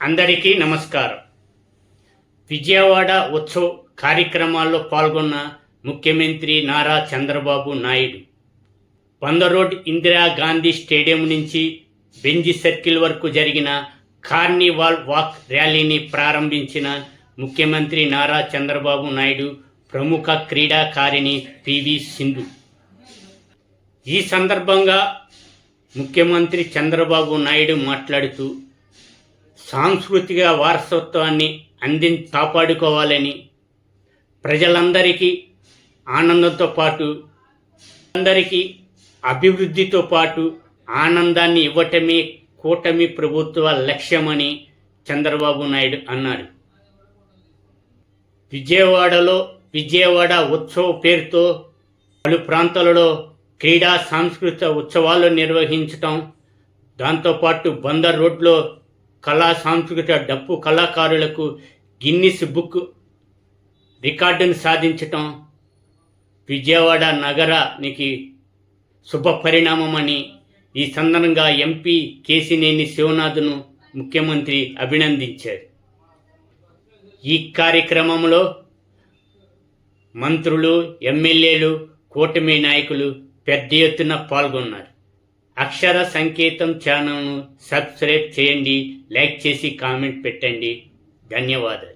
అందరికీ నమస్కారం. విజయవాడ ఉత్సవ్ కార్యక్రమాల్లో పాల్గొన్న ముఖ్యమంత్రి నారా చంద్రబాబు నాయుడు. వంద రోడ్ ఇందిరాగాంధీ స్టేడియం నుంచి బెంజి సర్కిల్ వరకు జరిగిన కార్నివాల్ వాక్ ర్యాలీని ప్రారంభించిన ముఖ్యమంత్రి నారా చంద్రబాబు నాయుడు ప్రముఖ క్రీడాకారిణి పివి సింధు. ఈ సందర్భంగా ముఖ్యమంత్రి చంద్రబాబు నాయుడు మాట్లాడుతూ సాంస్కృతిక వారసత్వాన్ని అంది కాపాడుకోవాలని ప్రజలందరికీ ఆనందంతో పాటు అందరికీ అభివృద్ధితో పాటు ఆనందాన్ని ఇవ్వటమే కూటమి ప్రభుత్వ లక్ష్యమని చంద్రబాబు నాయుడు అన్నారు. విజయవాడలో విజయవాడ ఉత్సవ పేరుతో పలు ప్రాంతాలలో క్రీడా సాంస్కృతిక ఉత్సవాలు నిర్వహించటం దాంతోపాటు బందర్ రోడ్లో కళా సాంస్కృతిక డప్పు కళాకారులకు గిన్నిస్ బుక్ రికార్డును సాధించటం విజయవాడ నగరానికి శుభ పరిణామమని ఈ సందర్భంగా ఎంపీ కేసినేని శివనాథ్ను ముఖ్యమంత్రి అభినందించారు. ఈ కార్యక్రమంలో మంత్రులు ఎమ్మెల్యేలు కూటమి నాయకులు పెద్ద ఎత్తున పాల్గొన్నారు. అక్షర సంకేతం ఛానల్ను సబ్స్క్రైబ్ చేయండి లైక్ చేసి కామెంట్ పెట్టండి. ధన్యవాదాలు.